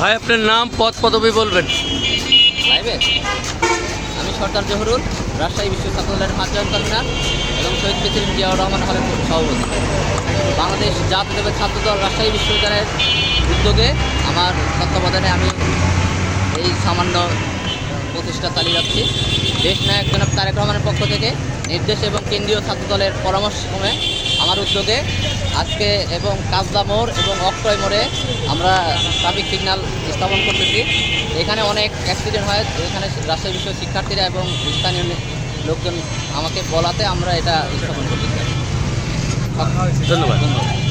ভাই, আপনার নাম, পদ, পদবি বলবেন। লাইভে? আমি সর্দার জহুরুল, রাজশাহী বিশ্ব ছাত্রদলের হাজার কনভেনার এবং শহীদ প্রেসিডেন্ট জিয়াউর রহমান হলের সভাপতি। বাংলাদেশ জাতীয় জাতীয়তাবাদী ছাত্রদল রাজশাহী বিশ্ববিদ্যালয়ের উদ্যোগে আমার তত্ত্বাবধানে আমি এই সামান্য প্রতিষ্ঠা চালিয়ে যাচ্ছি। দেশ নায়ক জনাব তারেক রহমানের পক্ষ থেকে নির্দেশ এবং কেন্দ্রীয় ছাত্রদলের পরামর্শক্রমে আমার উদ্যোগে আজকে এবং কাজলা মোড় এবং অক্ষয় মোড়ে আমরা ট্রাফিক সিগন্যাল স্থাপন করতেছি। এখানে অনেক অ্যাক্সিডেন্ট হয় এখানে রাজশাহী বিশ্ব শিক্ষার্থীরা এবং স্থানীয় লোকজন আমাকে বলাতে আমরা এটা স্থাপন করতেছি। ধন্যবাদ। ধন্যবাদ।